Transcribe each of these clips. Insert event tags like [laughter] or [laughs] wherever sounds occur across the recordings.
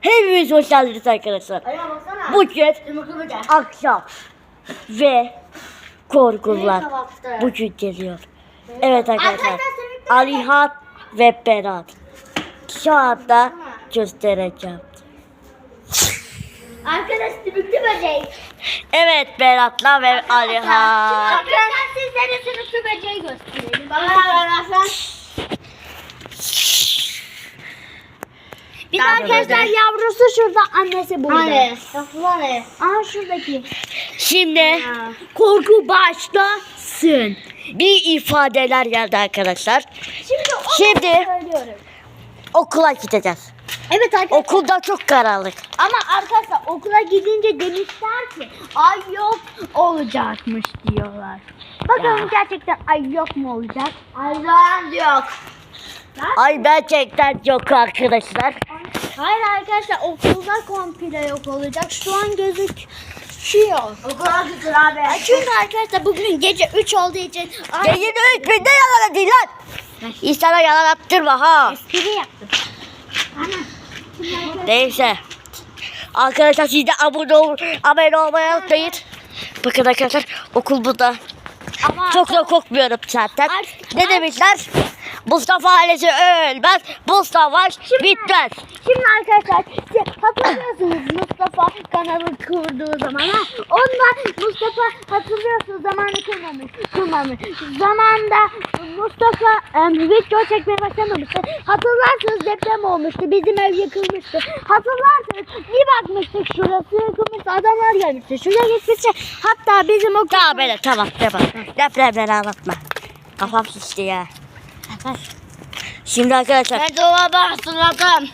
Hepimiz hoş geldiniz arkadaşlar. Ayağa baksana. Bugün Yumruklu böcek. akşam ve korkular Nereye kapattı? bugün geliyor. Evet arkadaşlar. Alihat ve Berat. Şu anda göstereceğim. Arkadaş sümüklü böcek. Evet Berat'la ve Alihat. Arkadaşlar sizlere sümüklü böceği gösterelim. Bana ver Ben De arkadaşlar yavrusu şurada annesi burada. Hani? Yavrular ne? Aa şuradaki. Şimdi Korku başlasın. bir ifadeler geldi arkadaşlar. Şimdi Şimdi okula gideceğiz. Evet arkadaşlar. Okulda çok karanlık. Ama arkadaşlar okula gidince demişler ki ay yok olacakmış diyorlar. Bakalım Ya. gerçekten ay yok mu olacak? Aydan yok. Ay gerçekten yok arkadaşlar. Hayır arkadaşlar okulda komple yok olacak. Şu an gözüküyor. Okula gitsin abi. Çünkü arkadaşlar bugün gece 3 olduğu için ay Yayını üç binde yalan değil lan. İnsana yalan attırma ha. espri yaptım. Neyse. Arkadaşlar siz de abone, ol, abone olmayı unutmayın. Bakın arkadaşlar okul burada. Ama Çok da korkmuyorum zaten. Ay- Ne demişler? Mustafa ailesi ölmez. Bu savaş bitmez. Şimdi arkadaşlar siz hatırlıyorsunuz Mustafa kanalı kurduğu zaman ha? Ondan Mustafa hatırlıyorsunuz zamanı kurmamış. Kurmamış. Zamanda Mustafa em, video çekmeye başlamamıştı. Hatırlarsınız deprem olmuştu. Bizim ev yıkılmıştı. Hatırlarsınız bir bakmıştık şurası yıkılmıştı. Adamlar gelmişti. Şuraya gitmişti. Hatta bizim o Tamam böyle tamam tamam. Depremleri anlatma. Kafam şişti ya. Şimdi arkadaşlar Ben dolabı hatırladım.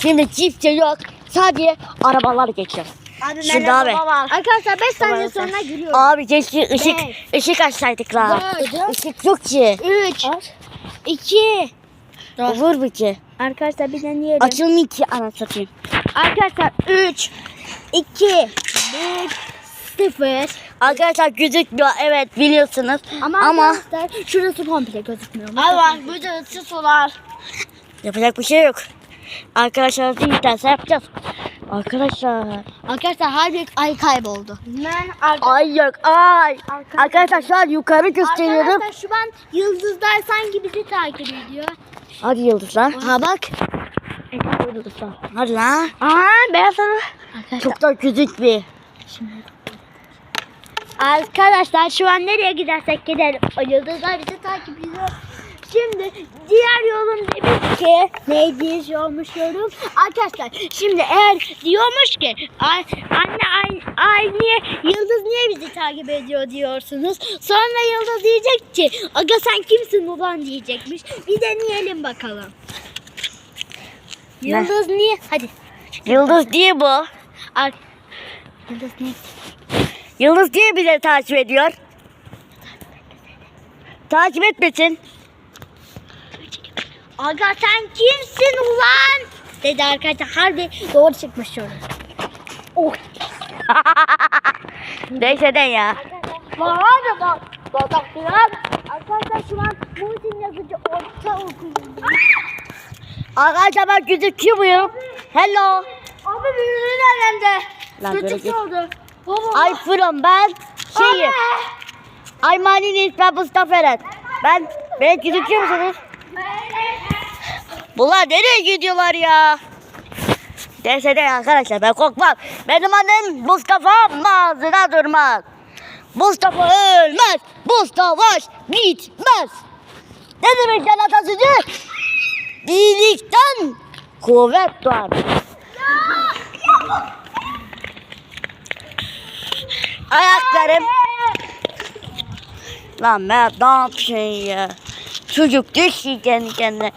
şimdi kimse yok. Sadece arabalar geçiyor. Abi Şimdi abi. Arkadaşlar 5 saniye sonra giriyorum. Abi keşke ışık Beş. ışık açsaydık la. Dört. Işık yok ki. 3 2 Olur mu ki? Arkadaşlar bir deneyelim. Açılmıyor ki ana satayım. Arkadaşlar 3 2 1 0 Arkadaşlar gözükmüyor evet biliyorsunuz. Ama, Ama, arkadaşlar şurası komple gözükmüyor. Allah burada ısı sular. yapacak bir şey yok. Arkadaşlar ne isterse yapacağız. Arkadaşlar. Arkadaşlar harbi ay kayboldu. Ben Ay yok ay. Arkadaşlar- Arkadaşlar şu an yukarı gösteriyorum. Arkadaşlar şu an yıldızlar sanki bizi takip ediyor. Hadi yıldızlar. Ha bak. Yıldızlar. Hadi lan. Aa ben sana. Arkadaşlar, Çok da gözükmüyor. Arkadaşlar şu an nereye gidersek gidelim. O yıldızlar bizi takip ediyor. Şimdi diğer yolum demiş ki neydi olmuş yorum? Arkadaşlar şimdi eğer diyormuş ki "Ay- anne ay, ay niye yıldız niye bizi takip ediyor diyorsunuz. Sonra yıldız diyecek ki aga sen kimsin ulan diyecekmiş. Bir deneyelim bakalım. Ne? Yıldız niye? Hadi. Yıldız diye bu. Ar Yıldız niye? Yıldız diye bizi takip ediyor. Takip etmesin. Aga sen kimsin ulan? Dedi arkadaşlar harbi doğru çıkmış şöyle. Oh. [laughs] Neyse de ya. Var da bak. Bak biraz. Arkadaşlar şu an Muhsin yazıcı orta okulunda. Arkadaşlar ben gözüküyor muyum? Hello. Abi birbirinin elinde. Lan böyle Kötü git. oldu. Baba. Ay from ben şeyim. Ay maniniz ben Mustafa Eren. Ben ben gözüküyor musunuz? Bunlar nereye gidiyorlar ya? Neyse de arkadaşlar ben korkmam. Benim annem Mustafa ağzına durmaz. Mustafa ölmez. Savaş bitmez. Ne demek lan atasözü? Birlikten kuvvet doğar. Ayaklarım. Lan ne yapayım ya? Çocuk düşüyor kendi kendine.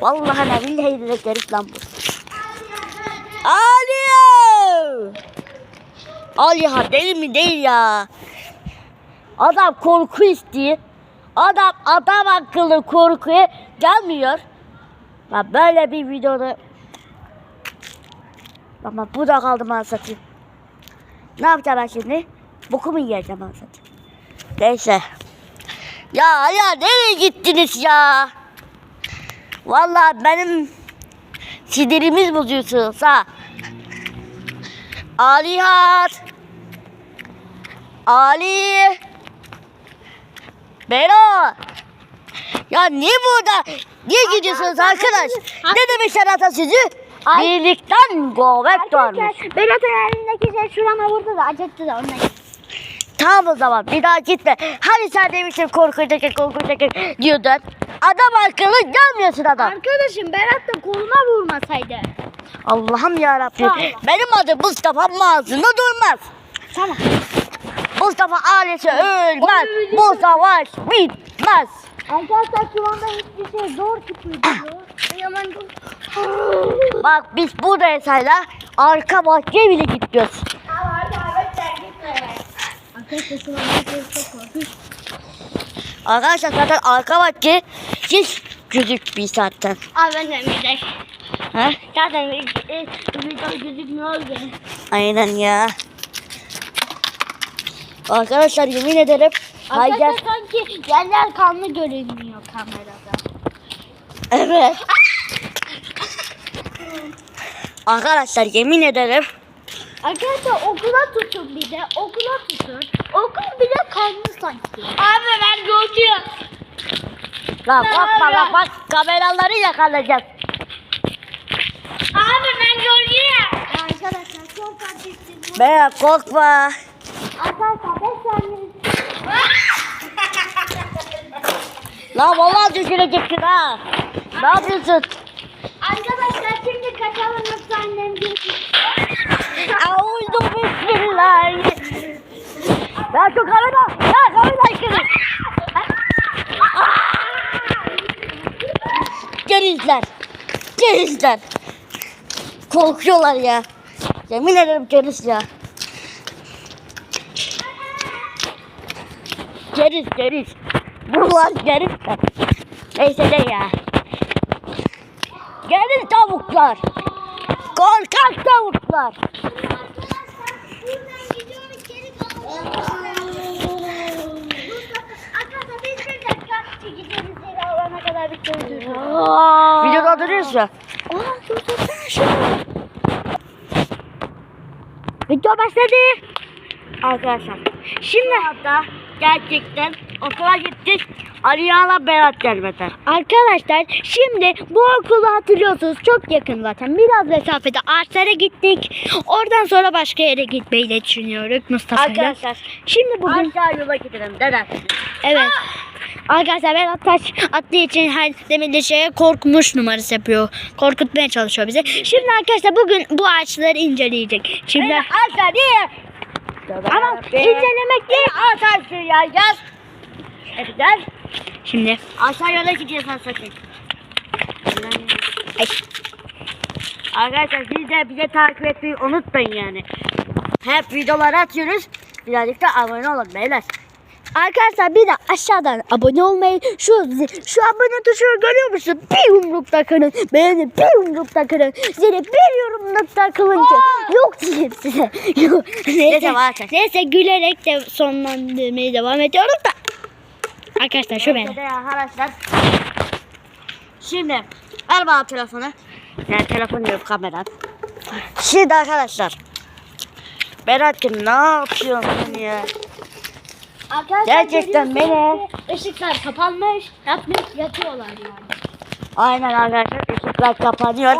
Vallahi ne billahi de garip lan bu. Aliye! Aliye deli mi değil ya. Adam korku istiyor. Adam adam akıllı korkuya gelmiyor. Ben böyle bir videoda ama bu da kaldı bana satayım. Ne yapacağım ben şimdi? Boku mu yiyeceğim ben satayım? Neyse. Ya ya nereye gittiniz ya? Vallahi benim Sinirimiz bozuyorsunuz ha. Alihat. Ali. Bero. Ya niye burada? Niye gidiyorsunuz arkadaş? Ne demişler atasözü? Birlikten kuvvet varmış. Berat'ın elindeki şey şurama vurdu da acıttı da onunla Tamam o zaman bir daha gitme. Hani sen demiştin korkacak korkacak diyordun. Adam akıllı gelmiyorsun adam. Arkadaşım Berat da koluna vurmasaydı. Allah'ım ya Rabbim. Benim adım Mustafa ağzında durmaz. Tamam. Mustafa ailesi ölmez. Bu savaş bitmez. Arkadaşlar şu anda hiçbir şey zor diyor. Yaman Bak biz buradayız hala. Arka bahçeye bile gidiyoruz. Arkadaşlar zaten arka bahçe hiç gözükmüyor zaten. Abi ben de bir Ha? Zaten video gözükmüyor ki. Aynen ya. Arkadaşlar yemin ederim. Hayır. Arkadaşlar sanki yerler kanlı görünüyor kamerada. Evet. Arkadaşlar yemin ederim. Arkadaşlar okula tutun bir de okula tutun. Okul bile kanlı sanki. Abi ben gördüm. Lan bakma lan bak kameraları yakalayacağız. Abi ben gördüm. Arkadaşlar çok acıktım. Be korkma. Arkadaşlar ben saniye. [laughs] Lan vallahi düşüreceksin ha. Ne yapıyorsun? Arkadaşlar şimdi kaçalım yoksa annem. Auzu bismillah. Ya şu kamera. Ya kamera aşkına. Gerizler. Gerizler. Korkuyorlar ya. Yemin ederim geriz ya. Geriz geriz. Bunlar geriz. Neyse de ya. Tavuklar. Korkak tavuklar. Arkadaşlar biz bir dakika çekeceğimiz yeri alana kadar bir koydururuz. Videoda duruyoruz ya. Video başladı. Arkadaşlar. Şimdi hatta gerçekten okula gittik. Aliyan'la Berat gelmedi. Arkadaşlar şimdi bu okulu hatırlıyorsunuz çok yakın zaten. Biraz mesafede ağaçlara gittik. Oradan sonra başka yere gitmeyi de düşünüyoruz Mustafa'yla. Arkadaşlar. Şimdi bugün Aşağı yola gidelim. Neden? evet. Arkadaşlar ben taş attığı için her demediği şeye korkmuş numarası yapıyor. Korkutmaya çalışıyor bizi. Şimdi arkadaşlar bugün bu ağaçları inceleyecek. Şimdi Aşağı diye. ama incelemek değil. Aşağı ya yaz. Gel. Şimdi Aşağı yola gideceğiz sen sakın. ay, Arkadaşlar siz de bize takip etmeyi unutmayın yani. Hep videolar atıyoruz. Birazcık da abone olun beyler. Arkadaşlar bir de aşağıdan abone olmayı şu şu abone tuşunu görüyor musun? Bir yumrukta kırın. Beğeni bir yumrukta kırın. Zili bir yumrukta kırın ki. Yok diyeyim size. [laughs] Yok. Neyse, Neyse, neyse gülerek de sonlandırmaya devam ediyoruz da. Arkadaşlar şu benim. Arkadaşlar. Şimdi ver bana telefonu. Yani telefon yok kamera. Şimdi arkadaşlar. Berat'cığım ne yapıyorsun ya? Arkadaşlar Gerçekten ki ışıklar kapanmış. Yapmış yatıyorlar yani. Aynen arkadaşlar ışıklar kapanıyor.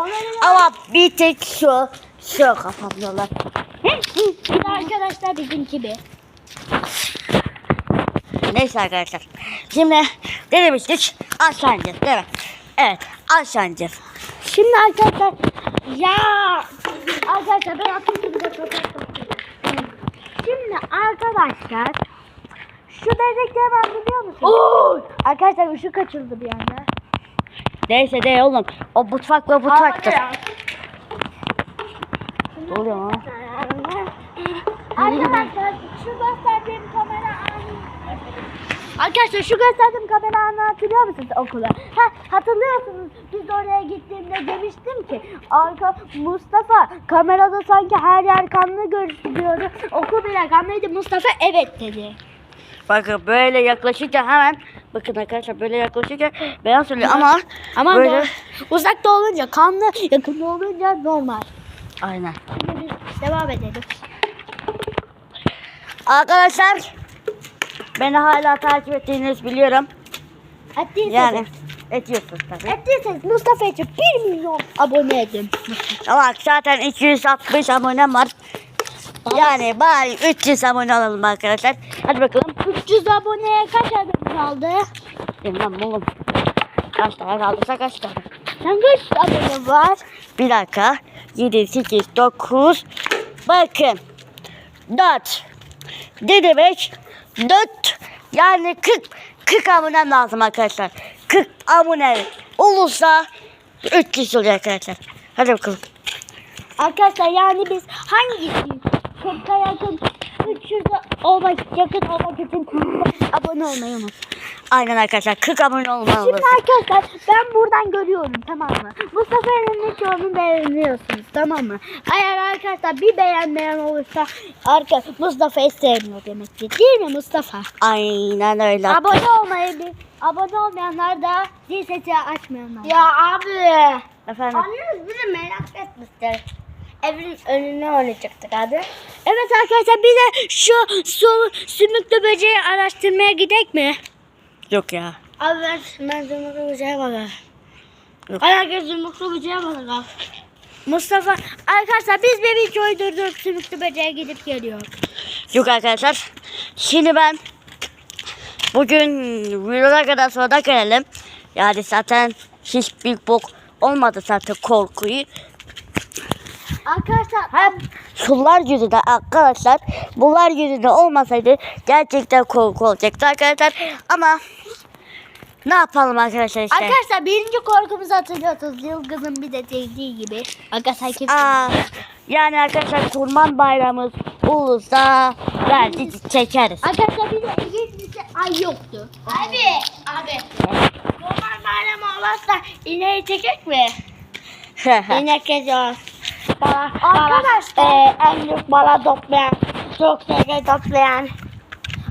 Ama bir tek şu şu kapanıyorlar. Arkadaşlar bizim gibi. Neyse arkadaşlar. Şimdi ne demiştik? İneceğiz değil mi? Evet ineceğiz. Şimdi arkadaşlar ya arkadaşlar ben kapattım. Şimdi arkadaşlar şu ne var biliyor musunuz? Arkadaşlar ışık açıldı bir anda. Neyse de oğlum. O mutfakla mutfaktır. Ne oluyor lan? Arkadaşlar şu gösterdiğim kamera Arkadaşlar şu gösterdiğim kamera anı hatırlıyor musunuz okula? Ha, hatırlıyorsunuz biz oraya gittiğimde demiştim ki arka Mustafa kamerada sanki her yer kanlı gözüküyordu. Okul bile kanlıydı Mustafa evet dedi. Bakın böyle yaklaşınca hemen Bakın arkadaşlar böyle yaklaşırken beyaz oluyor ama Ama böyle uzakta olunca kanlı, yakında olunca normal. aynen. Şimdi biz devam edelim. Arkadaşlar beni hala takip ettiğinizi biliyorum. Ettiyseniz, Yani ediyorsunuz tabii. ettiyseniz Mustafa için 1 milyon abone edin. Ama zaten 260 abonem var. Yani bari 300 abone olalım arkadaşlar. Hadi bakalım. 300 aboneye kaç adım kaldı? Bilmem oğlum. Kaç tane kaldıysa kaç tane. Sen kaç abone var? Bir dakika. 7, 8, 9. Bakın. 4. Ne demek? 4. Yani 40. 40 abonem lazım arkadaşlar. 40 abone olursa 300 oluyor arkadaşlar. Hadi bakalım. Arkadaşlar yani biz hangisi 40'a yakın 300 olmak yakın olmak için abone olmayı unutmayın. Aynen arkadaşlar 40 abone olmalıyız. Şimdi arkadaşlar ben buradan görüyorum tamam mı? Mustafa Eren'in çoğunu beğeniyorsunuz tamam mı? Eğer arkadaşlar bir beğenmeyen olursa arka Mustafa'yı sevmiyor demektir. Değil mi Mustafa? Aynen öyle. Abone olmayı bir abone olmayanlar da zil sesi açmayanlar. Ya abi. Efendim. Annemiz bizi merak etmiştir. Evin önüne oynayacaktık hadi. Evet arkadaşlar bir de şu su, sümüklü böceği araştırmaya gidek mi? Yok ya. Abi ben, ben bir şeye bakarım. Yok. Herkes bir şeye bakarım. Mustafa arkadaşlar biz videoyu durdurup sümüklü böceğe gidip geliyoruz. Yok arkadaşlar. Şimdi ben bugün videoda kadar sonra gelelim. Yani zaten hiç büyük bok olmadı zaten korkuyu. Arkadaşlar Hem şunlar yüzünden arkadaşlar bunlar yüzünden olmasaydı gerçekten korku olacaktı arkadaşlar. Ama ne yapalım arkadaşlar işte. Arkadaşlar birinci korkumuzu hatırlıyorsunuz. Yıldız'ın bir de dediği gibi. Arkadaşlar kimse Aa, yani arkadaşlar kurban bayramımız olursa belki çekeriz. Arkadaşlar bir de şey ay yoktu. Abi. Abi. Normal bayramı olmazsa ineği çekek mi? İnek geziyor. Bala, Arkadaşlar. E, en büyük bala toplayan. Çok sevgi toplayan.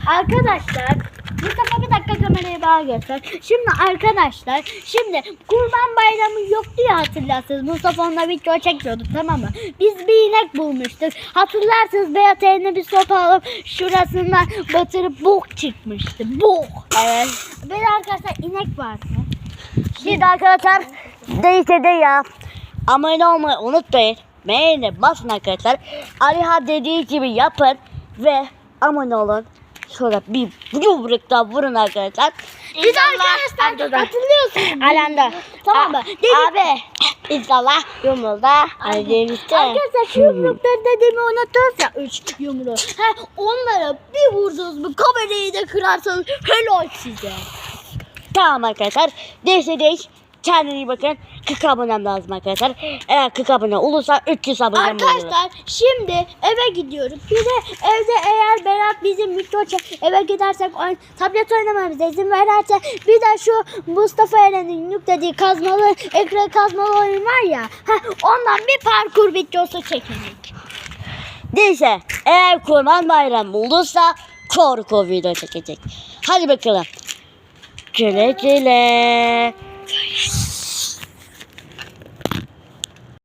Arkadaşlar Mustafa bir dakika kamerayı bana göster. Şimdi arkadaşlar şimdi kurban bayramı yoktu ya hatırlarsınız. Mustafa onunla video çekiyorduk tamam mı? Biz bir inek bulmuştuk. Hatırlarsınız beyaz eline bir sopa alıp şurasından batırıp bok çıkmıştı. Bok. Evet. De arkadaşlar inek vardı. Şimdi arkadaşlar değilse de ya. Abone olmayı unutmayın. Beğeni basın arkadaşlar. Aliha dediği gibi yapın ve abone olun. Sonra bir yumrukta vurun arkadaşlar. Biz arkadaşlar hatırlıyorsunuz. [laughs] Alanda. Tamam mı? Abi. İnşallah. Hadi demiştim. Arkadaşlar şu yumrukları dediğimi unutuyoruz ya. Üç yumruğu. Ha, onlara bir vurdunuz mu kamerayı da kırarsanız helal size. Tamam arkadaşlar. Neyse değil. Kendinize iyi bakın. 40 abonem lazım arkadaşlar. Eğer 40 abone olursa 300 abonem olur. Arkadaşlar şimdi eve gidiyoruz. Bir de evde eğer Berat bizim çek eve gidersek oyun, tablet oynamamıza izin verirse bir de şu Mustafa Eren'in yüklediği kazmalı ekran kazmalı oyun var ya. Heh, ondan bir parkur videosu çekelim. Neyse eğer kurban bayramı olursa korku video çekecek. Hadi bakalım. Güle güle. Thank you.